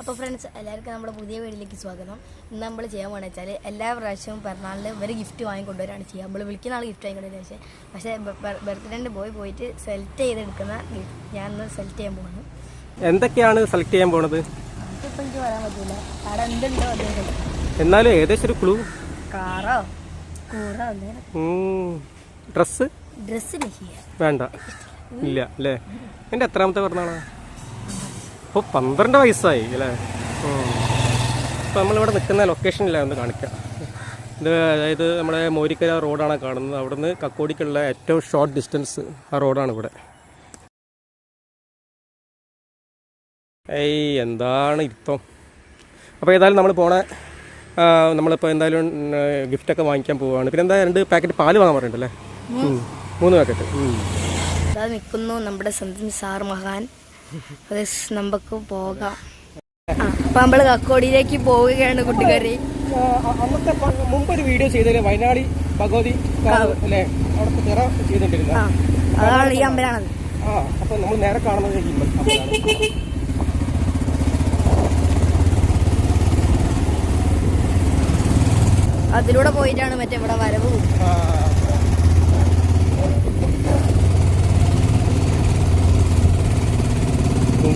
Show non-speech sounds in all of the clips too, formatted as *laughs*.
അപ്പോൾ ഫ്രണ്ട്സ് എല്ലാവർക്കും നമ്മുടെ പുതിയ വീഡിയോയിലേക്ക് സ്വാഗതം. ഇന്ന് നമ്മൾ ചെയ്യാൻ പോകുന്നത് വെച്ചാൽ എല്ലാ പ്രാവശ്യവും പെർണാളിൽ ഇവർ ഗിഫ്റ്റ് വാങ്ങിക്കൊണ്ടുവരാണ് ചെയ്യുക. നമ്മൾ വിളിക്കുന്ന ആൾ ഗിഫ്റ്റ് വാങ്ങിക്കൊണ്ടുവരുന്ന പക്ഷേ പക്ഷേ ബർത്ത്ഡേന്റെ ബോയ് പോയിട്ട് സെലക്ട് ചെയ്തെടുക്കുന്ന ഗിഫ്റ്റ് ഞാൻ ഇന്ന് സെലക്ട് ചെയ്യാൻ പോകുന്നു എന്തൊക്കെയാണ് സെലക്ട് ചെയ്യാൻ പോണത്? എനിക്ക് പറയാൻ പറ്റില്ല അവിടെ എന്തുണ്ടോ അദ്ദേഹം എന്നാലും ഏകദേശം ഒരു ക്ലൂ കാറോ കൂറോ ഡ്രസ്സ് ഡ്രസ്സിന് ചെയ്യാം വേണ്ട. ഇല്ല അല്ലേ? എന്റെ എത്രാമത്തെ പിറന്നാളാ? അപ്പോൾ പന്ത്രണ്ട് വയസ്സായി അല്ലേ? ഇപ്പോൾ നമ്മളിവിടെ നിൽക്കുന്ന ലൊക്കേഷനില്ല ഒന്ന് കാണിക്കാം. ഇത് അതായത് നമ്മുടെ മോരിക്കര റോഡാണ് കാണുന്നത്. അവിടുന്ന് കക്കോടിക്കുള്ള ഏറ്റവും ഷോർട്ട് ഡിസ്റ്റൻസ് ആ റോഡാണ് ഇവിടെ. ഏയ് എന്താണ് ഇപ്പം? അപ്പോൾ ഏതായാലും നമ്മൾ പോണ നമ്മളിപ്പോൾ എന്തായാലും ഗിഫ്റ്റൊക്കെ വാങ്ങിക്കാൻ പോവുകയാണ് പിന്നെ എന്താ രണ്ട് പാക്കറ്റ് പാൽ വാങ്ങാൻ പറഞ്ഞിട്ടുണ്ടല്ലേ മൂന്ന് പാക്കറ്റ് നിൽക്കുന്നു നമ്മുടെ സ്വന്തം സാർ മഹാൻ. നമുക്ക് പോകാം. അപ്പൊ നമ്മൾ കക്കോടിയിലേക്ക് പോവുകയാണ് കൂട്ടുകാരെ അന്നത്തെ മുമ്പ് ഒരു വീഡിയോ ചെയ്ത വയനാടി ഭഗവതി അല്ലേ? അവിടുത്തെ അതാണ് ഈ അമ്പലാണത് ആ അപ്പൊ നമ്മൾ നേരെ കാണുന്നത് അതിലൂടെ പോയിട്ടാണ് മറ്റേ ഇവിടെ വരവ് ആ.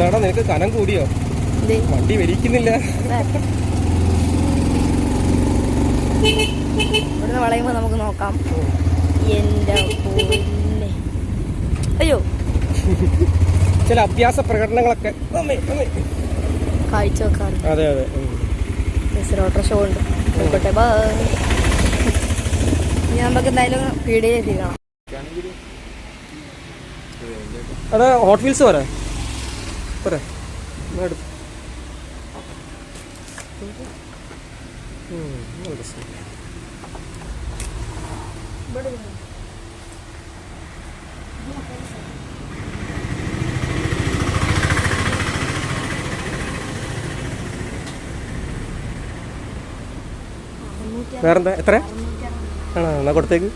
എന്താടാ നിനക്ക് കനം കൂടിയോ? വണ്ടി വലിക്കുന്നില്ല. ഇവിടുന്ന് വളയുമ്പോൾ നമുക്ക് നോക്കാം. എന്റെ അയ്യോ. ചില അഭ്യാസ പ്രകടനങ്ങളൊക്കെ. കാഴ്ച വെക്കാറ് അതെ അതെ. ഷോ ഉണ്ട് ബൈ. ഇനി നമുക്ക് എന്തായാലും പീടികയിൽ എത്തിക്കണം അതെ ഹോട്ട് വീൽസ് പോരാ? എന്നാ ഉം, നല്ല രസം. വേറെന്താ? എത്ര ആണോ എന്നാ കൊടുത്തേക്ക്?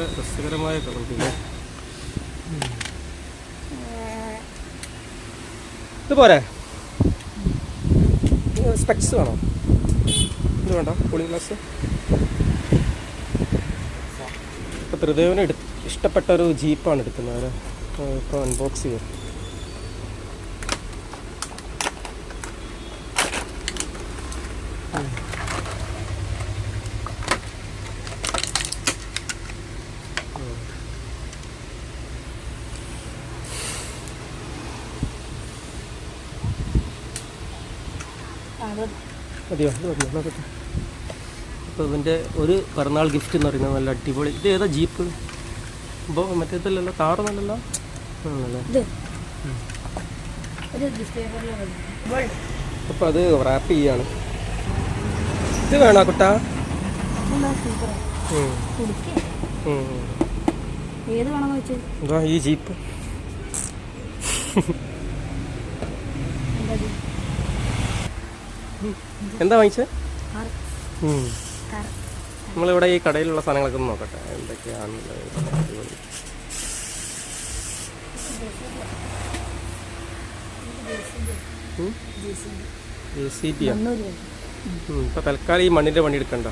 നല്ല രസകരമായ കളറില്ലേ ഇത്. പോരെ? സ്പെക്സ് വേണോ? ഇത് വേണ്ട കൂളിംഗ് ഗ്ലാസ് ഇപ്പൊ ത്രിദേവന് എടു ഇഷ്ടപ്പെട്ട ഒരു ജീപ്പാണ് എടുക്കുന്നത്. ഇപ്പൊ ഇപ്പോൾ അൺബോക്സ് ചെയ്യാം മതിയോ ഇത് മതിയോ എന്നാ അപ്പോൾ ഇതിന്റെ ഒരു പിറന്നാൾ ഗിഫ്റ്റ് എന്ന് പറയുന്നത് നല്ല അടിപൊളി. ഇത് ഏതാ ജീപ്പ് അപ്പോൾ മറ്റേതല്ലല്ലോ കാറൊന്നല്ലല്ലോ ആണല്ലേ? ഇത്. ഒരു ഡിസ്പ്ലേ അപ്പോൾ അത് റാപ്പ് ചെയ്യാണ്. ഇത് വേണോ കുട്ടാ? ഈ ജീപ്പ് എന്താ വാങ്ങിച്ചത്. നമ്മളിവിടെ ഈ കടയിലുള്ള സാധനങ്ങളൊക്കെ ഒന്ന് നോക്കട്ടെ. എന്തൊക്കെയാണുള്ളത് ഇപ്പൊ തൽക്കാലം ഈ മണ്ണിന്റെ പണി എടുക്കണ്ട.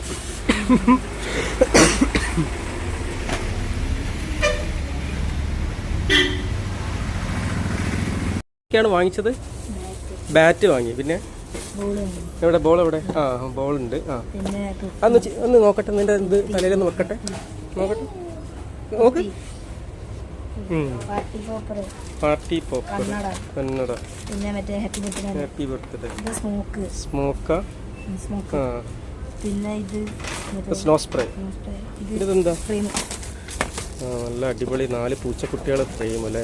ാണ് വാങ്ങിച്ചത്? ബാറ്റ് വാങ്ങി. പിന്നെ? എവിടെ? ബോൾ എവിടെ? ആ ബോൾ ഉണ്ട് ആ. പിന്നെ അന്ന് ഒന്ന് നോക്കട്ടെ നിന്റെ ഇത് തലയിലൊന്ന് വെക്കട്ടെ. നോക്കട്ടെ. നോക്ക്. പാർട്ടി. പോപ്പർ കന്നഡ. പിന്നെ മറ്റേ happy birthday happy birthday. Smoke. Smoke? Smoke. പിന്നെ ഇത് സ്നോ സ്പ്രേ. ഇത് ഇതെന്താ? ക്രീം. ആ നല്ല അടിപൊളി നാല് പൂച്ചക്കുട്ടികളെ ഫ്രെയിം അല്ലേ?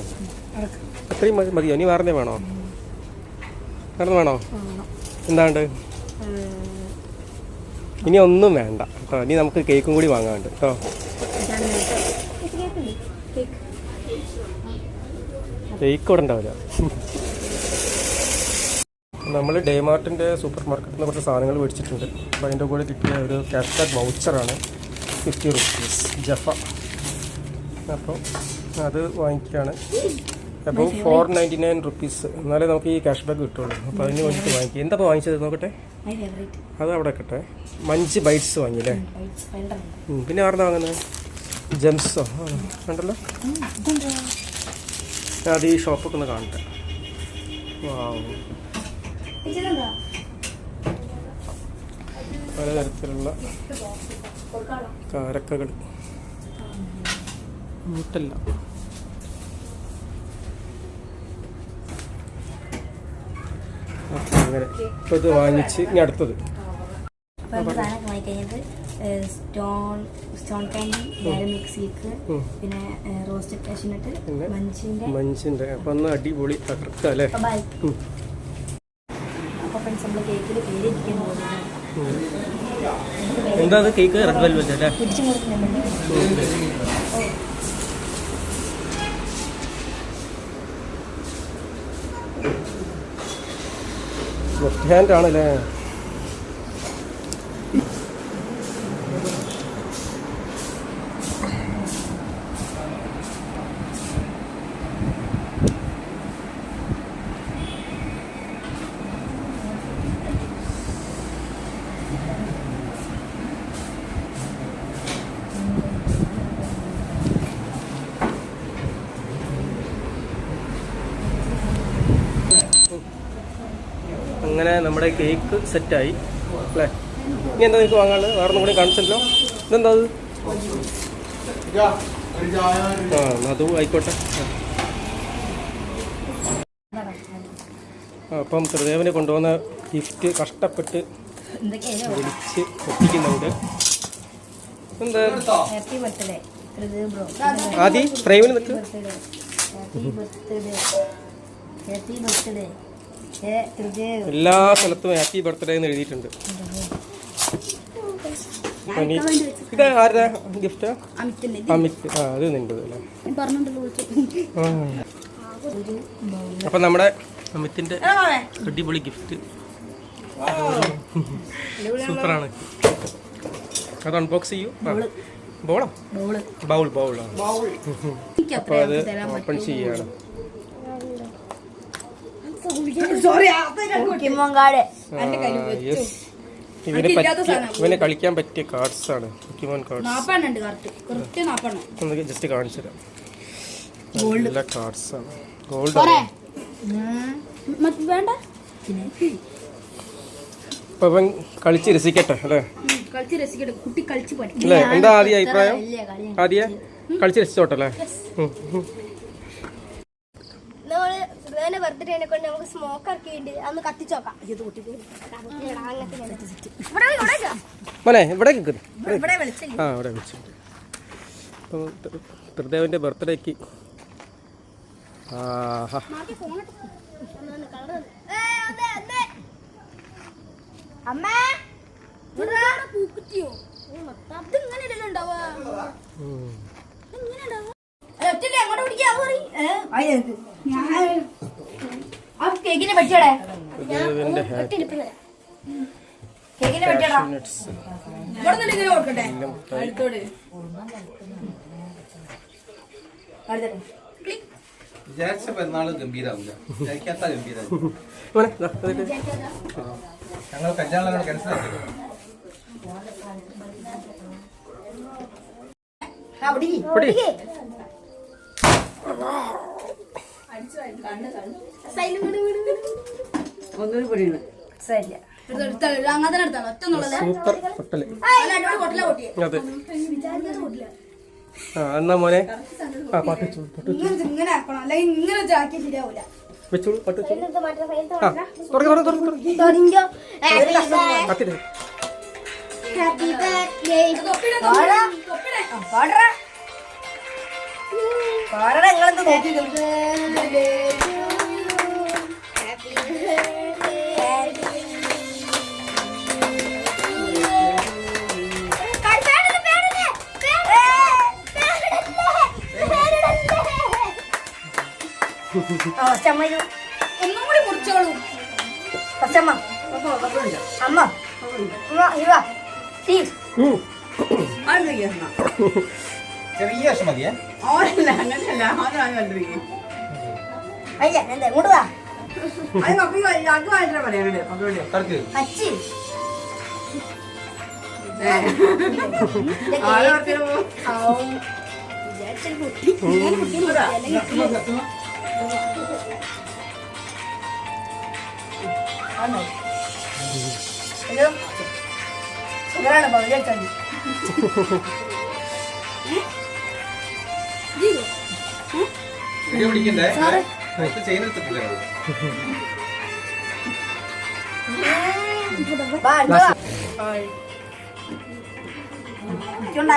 അത്രയും മതി മതിയോ? ഇനി വേറെ വേണോ? വേറെ വേണോ. എന്താണ്ട്? ഇനി ഒന്നും വേണ്ട കേട്ടോ. ഇനി നമുക്ക് കേക്കും കൂടി വാങ്ങാണ്ട് കേട്ടോ. കേക്ക്. ഇവിടെ ഉണ്ടാവില്ല. നമ്മൾ ഡേമാർട്ടിന്റെ സൂപ്പർ മാർക്കറ്റിൽ നിന്ന് കുറച്ച് സാധനങ്ങൾ മേടിച്ചിട്ടുണ്ട്. അപ്പോൾ അതിന്റെ കൂടെ കിട്ടിയ ഒരു ക്യാഷ് ബാക്ക് വൗച്ചറാണ് ഫിഫ്റ്റി റുപ്പീസ്. ജഫ. അപ്പോൾ അത് വാങ്ങിക്കുകയാണ്. അപ്പോൾ ഫോർ നയന്റി നയൻ റുപ്പീസ് എന്നാലേ നമുക്ക് ഈ ക്യാഷ് ബാക്ക് കിട്ടുള്ളൂ അപ്പോൾ അതിന് വേണ്ടിയിട്ട് വാങ്ങിക്കുക എന്താ വാങ്ങിച്ചത്? നോക്കട്ടെ. അത് അവിടെ കട്ടെ മഞ്ച് ബൈറ്റ്സ് വാങ്ങിയില്ലേ? പിന്നെ ആരുടെ വാങ്ങുന്നത് ജെംസോ കണ്ടല്ലോ ഞാൻ അത് ഈ ഷോപ്പൊക്കെ ഒന്ന് കാണട്ടെ. പലതരത്തിലുള്ള കാരക്കകൾ. മുട്ടല്ല അങ്ങനെ ഇപ്പോൾ ഇത് വാങ്ങിച്ച് ഇനി അടുത്തത്. സ്റ്റോൺ സ്റ്റോൺ കാൻഡി മിക്സിക്ക് മിക്സ് പിന്നെ റോസ്റ്റഡ് കാഷ്യൂനട്ട് മഞ്ചിന്റെ മഞ്ചിന്റെ അപ്പം ഒന്ന് അടിപൊളി തകർക്കുക അല്ലേ? എന്താ അത്? കേക്ക് റെഡ് വെൽവെറ്റ് അല്ലേ? ലെഫ്റ്റ് ഹാൻഡ് ആണല്ലേ? അങ്ങനെ നമ്മുടെ കേക്ക് സെറ്റായി. അല്ലേ? ഇനി എന്താ നിങ്ങൾക്ക് വാങ്ങാനുള്ളത്? വേറെ ഒന്നും കൂടി കാണിച്ചല്ലോ. ഇതെന്താ അത്? ആ അതും ആയിക്കോട്ടെ. ആ, അപ്പം ത്രിദേവന് കൊണ്ടുവന്ന ഗിഫ്റ്റ് കഷ്ടപ്പെട്ട് വിളിച്ച് ഒപ്പിക്കുന്നുണ്ട്. എന്താ? ആദ്യം ഫ്രെയിമിൽ നിൽക്കും ഹാപ്പി ബർത്ത്ഡേ എല്ലാ സ്ഥലത്തും ഹാപ്പി ബർത്ത്ഡേ എന്ന് എഴുതിയിട്ടുണ്ട്. ഇനി ഇത് ആരുടെ ഗിഫ്റ്റ് അമിത്. ആ അത് അല്ലേ? ആ. ഒരു നമ്മുടെ അമിത്തിന്റെ അടിപൊളി ഗിഫ്റ്റ് സൂപ്പറാണ്. അത് അൺബോക്സ് ചെയ്യൂ. ബോളോ. ബൗൾ ബൗൾ ബൗൾ അപ്പോൾ അത്ര അത് ഓപ്പൺ ചെയ്യാണ് സോറി പോക്കിമോൻ കാർഡ് യെസ് ഇവന് കളിക്കാൻ പറ്റിയ കാർഡ്സ് ആണ് പോക്കിമോൻ കാർഡ്സ് ജസ്റ്റ് കാണിച്ചു തരാം. നല്ല കാർഡ്സ് ആണ്. ഗോൾഡ് അപ്പൊ അവൻ കളിച്ച് രസിക്കട്ടെ അല്ലേ? കളിച്ച് രസിക്കട്ടെ. കുട്ടി കളിച്ച് പഠിക്കും. അല്ലേ? എന്താ ആദ്യ അഭിപ്രായം? ആദ്യ? കളിച്ച് രസിച്ചോട്ടെ സുധാന്റെ ബർത്ത്ഡേനെ കൊണ്ട് നമുക്ക് സ്മോക്ക് ഇറക്കിയിട്ടുണ്ട് അന്ന് കത്തിച്ചോക്കാം മോനെ ഇവിടെ ഇവിടെ ആ വെച്ചു അപ്പോൾ ത്രിദേവന്റെ ബർത്ത്ഡേക്ക്. ആഹാ. അമ്മേ ഇങ്ങനെ ഉണ്ടാവാ. ഒറ്റല്ലേ അങ്ങോട്ട് പിടിക്കാ ഞാൻ കേക്കിനെ പറ്റിയോടെ കേക്കിനെ പറ്റിയോടാ ഇവിടെ നിന്ന് ഇങ്ങനെ കൊടുക്കട്ടെ. അടുത്തോട്. വിചാരിച്ച പെരുന്നാൾ ഗംഭീരാവില്ല വിചാരിക്കാത്ത ഗംഭീരാവും മോനെ ദാ, അതിട്ട്. ഞങ്ങൾ കല്യാണം ക്യാൻസൽ ആക്കി ആ. പിടിക്ക് പിടി. ശരിയാ. ഒറ്റ സൂപ്പർ പൊട്ടൽ. പൊട്ടിയെ അതെ. ആ എന്നാ മോനെ? ആ ഇങ്ങനെ ഇങ്ങനെ ആക്കണം അല്ലെങ്കിൽ ഇങ്ങനെ ആക്കിയാൽ ശരിയാവൂല വെച്ചോളൂ പാട്ട് വെച്ചു ആ തുറക്ക് തുറക്ക് തുറക്ക് തുറക്ക്. തുടങ്ങിയോ കത്തിട്ട് ഹാപ്പി ബർത്ത്ഡേ ആ. പാടടാ നിങ്ങളെന്ത് നോക്കി ആ അമ്മ അമ്മ. ഇവ സ്റ്റീവ് ചെറിയ കഷ്ണം മതിയേ? ഓനല്ല അങ്ങനെയല്ല ഓനാണ് കണ്ടിരിക്കും അയ്യ എന്താ ഇങ്ങോട്ട് വാ. അത് പപ്പി ഞങ്ങൾക്ക് വാങ്ങിച്ചാ പറയാനുണ്ട് പപ്പിയോട് കറക്ക് അച്ചി ആളെ കുറച്ച് വിചാരിച്ചൊരു *laughs* വീഡിയോ പിടിക്കണ്ടേ? ചെയിൻ എടുത്തിട്ടില്ല വാ, അടുത്ത വാ. ഇരിക്കണ്ട.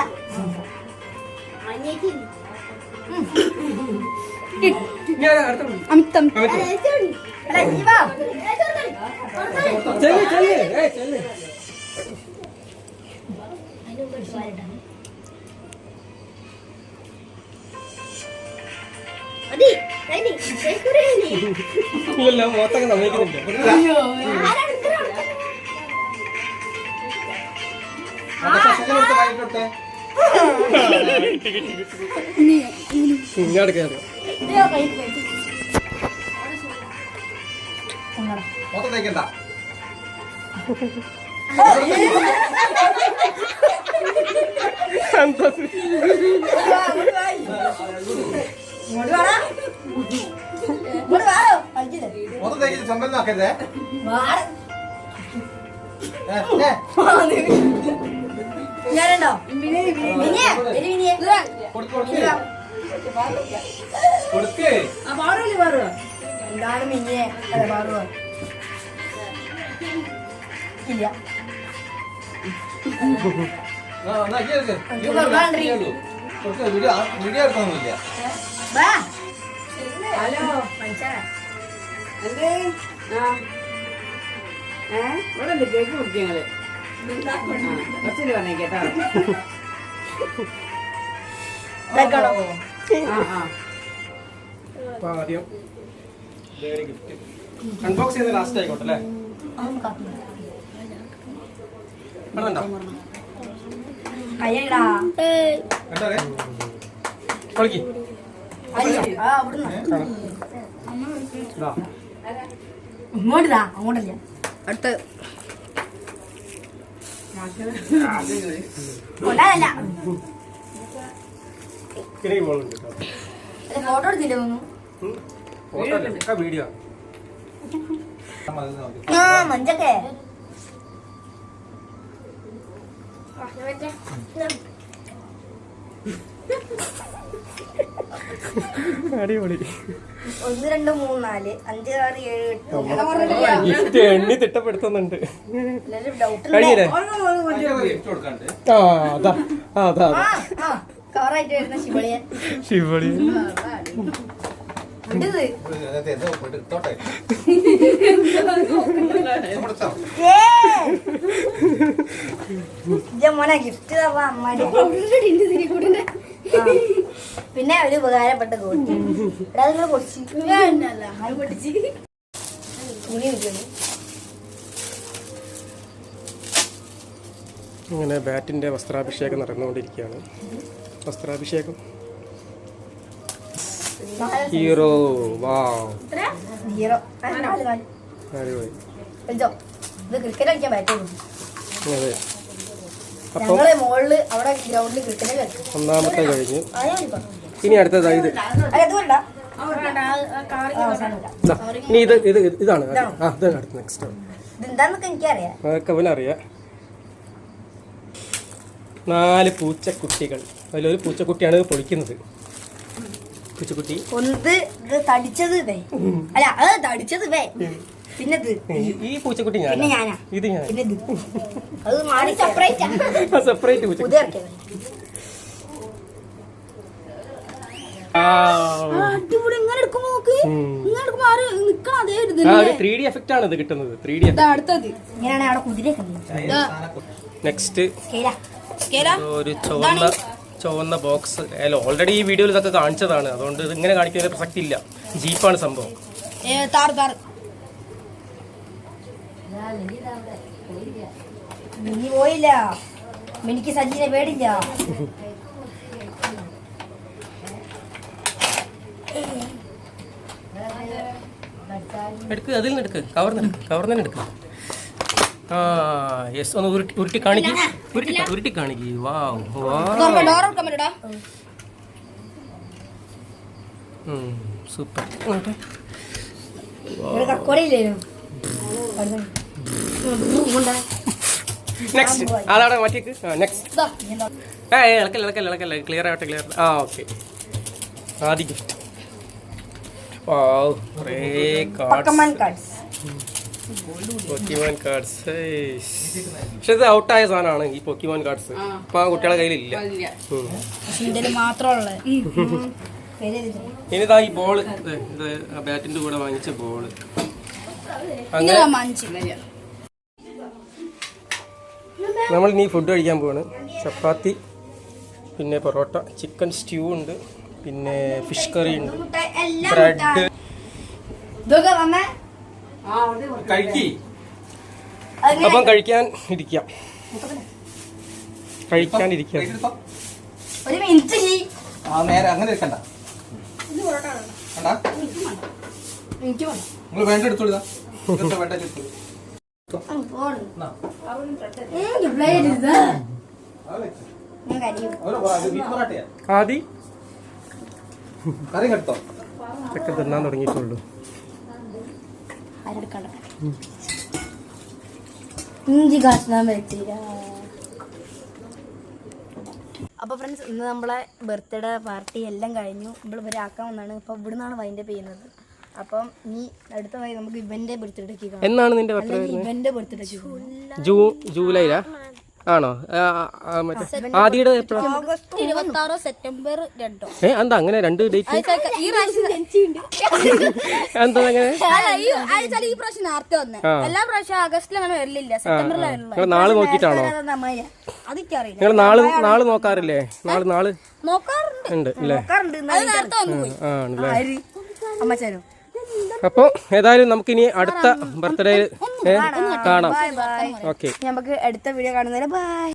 എടുത്ത് വാങ്ങിക്കോട്ടെ ഇങ്ങോട്ട് കയറി. മൊത്തം തേക്കണ്ട. ഇയ്യ് എനിക്ക് കൊടുക്കാണ്ട് ഇയ്യ് എടുക്ക്. കൊടുക്ക്. വീഡിയോ വാ ഹലോ. ഏ ഇവിടെ ഉണ്ട് കേക്ക് കുടിക്കുക ഞങ്ങൾ. കുറച്ചിട്ട് പറഞ്ഞേ കേട്ടോ. ആദ്യം ഗിഫ്റ്റ് അൺബോക്സ് ചെയ്യുന്ന ലാസ്റ്റ് ആയിക്കോട്ടെ അല്ലേ? കളിക്ക് അങ്ങോട്ടില്ല അടുത്ത്. മോളുണ്ട് കേട്ടോ ഫോട്ടോ എടുത്തില്ല വീഡിയോ. അടിപൊളി. ഒന്ന് രണ്ട് മൂന്ന് നാല്. അഞ്ച് ആറ് ഏഴ് എട്ട്. ഗിഫ്റ്റ് എണ്ണി തിട്ടപ്പെടുത്തുന്നുണ്ട്. കഴിഞ്ഞില്ലേ. ആ അതാ ആ, അതാ ശിവളിയൻ. മോനെ ഗിഫ്റ്റ് തവാ അമ്മാടി ആ. പിന്നെ ഒരു ഉപകാരപ്പെട്ട കോട്ടി എടാ നിങ്ങൾ പൊടിച്ച്. തുണി കിട്ടുന്നു അങ്ങനെ ബാറ്റിന്റെ വസ്ത്രാഭിഷേകം നടന്നുകൊണ്ടിരിക്കുകയാണ്. വസ്ത്രാഭിഷേകം ഹീറോ വാ ഹീറോ. നാല് നാല് അടിപൊളി. കളിച്ചോ ഇത് ക്രിക്കറ്റ് കളിക്കാൻ പറ്റുള്ളൂ അതെ. ഞങ്ങൾ മോളിൽ അവിടെ ഗ്രൗണ്ടിൽ ക്രിക്കറ്റ് കളിക്കും ഒന്നാമത്തെ കഴിഞ്ഞ്. ഇനി അടുത്തതായി ഇത്. ഇനി ഇത് ഇത് ഇത് ഇതാണ്. ആ ഇതാണ് അടുത്ത നെക്സ്റ്റ് ഇതെന്താന്നൊക്കെ എനിക്കറിയാം. അതൊക്കെ അവനറിയാം നാല് പൂച്ചക്കുട്ടികൾ. അതിലൊരു പൂച്ചക്കുട്ടിയാണ് ഇത് പൊളിക്കുന്നത്. പൂച്ചക്കുട്ടി ഒന്ന് ഇത് തടിച്ചത് ഇതേ. അല്ല അത് തടിച്ചത് വേ പിന്നെ ഇത് ഈ- ഈ പൂച്ചക്കുട്ടി പിന്നെ ഞാനാ. ഇത് ഞാൻ പിന്നെ ഇത് അത് മാറി സെപ്പറേറ്റ് സെപ്പറേറ്റ് പൂച്ചക്കുട്ടി പുതിയ ഇറക്കിയത് ആ. അടിപൊളി. ഇങ്ങനെ എടുക്കുമ്പോ നോക്ക്. ഇങ്ങനെ എടുക്കുമ്പോ ആര് നിക്കണം അതേ ഒരു ത്രീ ഡി എഫക്റ്റ് ആണ് ഇത് കിട്ടുന്നത്. ത്രീ ഡി അടുത്തത്. ഇങ്ങനെയാണ് അവിടെ കുതിരയൊക്കെ നെക്സ്റ്റ് ഒരു ചുവന്ന ചുവന്ന ബോക്സ് അല്ല ഓൾറെഡി ഈ വീഡിയോയിൽ ഇതൊക്കെ കാണിച്ചതാണ്. അതുകൊണ്ട് ഇത് ഇങ്ങനെ കാണിക്കുന്ന പ്രസക്തി ഇല്ല. ജീപ്പാണ് സംഭവം. എടുക്ക് അതിൽ നിന്ന് എടുക്ക്. കവർന്ന് എടുക്ക്. ആ യെസ് ഒന്ന് ഉരുട്ടി ഉരുട്ടി കാണിക്ക്. ഉരുട്ടി ഉരുട്ടി കാണിക്ക്. വാവ് സൂപ്പർ നെക്സ്റ്റ് അതാണ് മാറ്റിക്ക് നെക്സ്റ്റ് ഏ ഇളക്കല്ല ഇളക്കല്ല ഇളക്കല്ല ക്ലിയർ ആവട്ടെ ക്ലിയർ ആ ഓക്കെ ആദ്യ ഗിഫ്റ്റ് കുറേ കാർഡ്സ് പൊക്കിമോൻ കാർഡ്സ് പക്ഷെ ഇത് ഔട്ടായ സാധനമാണ് ഈ പൊക്കിമോൻ കാർഡ്സ് ഇപ്പൊ ആ കുട്ടികളെ കയ്യിലില്ല. മാത്രമുള്ള. ഇനിതാ ഈ ബോൾ ഇത് ബാറ്റിന്റെ കൂടെ വാങ്ങിച്ച ബോൾ അങ്ങനെ നമ്മൾ ഇനി ഫുഡ് കഴിക്കാൻ പോവാണ്. ചപ്പാത്തി പിന്നെ പൊറോട്ട ചിക്കൻ സ്റ്റ്യൂ ഉണ്ട് പിന്നെ ഫിഷ് കറി ഉണ്ട്. ബ്രെഡ് ഇതൊക്കെ കഴിക്കി. അപ്പം കഴിക്കാൻ ഇരിക്കാം. കഴിക്കാൻ ഇരിക്കാം. ഒരു മിനിറ്റ് ആ നേരെ അങ്ങനെ എടുക്കണ്ട കണ്ടാ എനിക്ക് വേണം നിങ്ങൾ വേണ്ട എടുത്തോളിതാ വേണ്ട എടുത്തോളൂ ആദി കറി കെട്ടോ ഇതൊക്കെ തിന്നാൻ തുടങ്ങിയിട്ടുള്ളൂ. ഇഞ്ചി കാശിനാൻ പറ്റില്ല അപ്പോൾ ഫ്രണ്ട്സ് ഇന്ന് നമ്മളെ ബർത്ത്ഡേ പാർട്ടി എല്ലാം കഴിഞ്ഞു. നമ്മൾ ഇവരെ ആക്കാൻ വന്നാണ്. അപ്പോൾ ഇവിടെ നിന്നാണ് വൈൻഡപ്പ് ചെയ്യുന്നത്. അപ്പം നീ അടുത്ത വൈ നമുക്ക് ഇവന്റെ ബർത്ത്ഡേക്ക് കാണാം. എന്നാണ് നിന്റെ അല്ലെങ്കിൽ ഇവന്റെ ബർത്ത്ഡേ ജൂ ജൂലൈലാ? ആണോ? ആ, ആ, മറ്റേ ആദിയുടെ ഓഗസ്റ്റ് ഇരുപത്തി ആറോ സെപ്റ്റംബർ രണ്ടോ? ഏ എന്താ അങ്ങനെ രണ്ട് ഡേറ്റ് ഈ പ്രാവശ്യം *laughs* എന്താ അങ്ങനെ? അല്ല, ഈ ഈ പ്രാവശ്യം നേരത്തെ വന്നേ. എല്ലാ പ്രാവശ്യം ആഗസ്റ്റിൽ അങ്ങനെ വരലില്ല സെപ്റ്റംബറിലാണ് നിങ്ങൾ നാൾ നോക്കിയിട്ടാണോ? അതെനിക്കറിയില്ല നിങ്ങൾ നാൾ നാൾ നോക്കാറില്ലേ? നാൾ നാൾ? നോക്കാറുണ്ട്. ഉണ്ട് അല്ലേ അത് നേരത്തെ വന്നു ആ, ആണല്ലേ? അമ്മച്ചാനും. അപ്പോൾ ഏതായാലും നമുക്കിനി അടുത്ത ബർത്ത്ഡേ കാണാം. ഓക്കെ നമുക്ക് അടുത്ത വീഡിയോ കാണുന്നതിന് ബൈ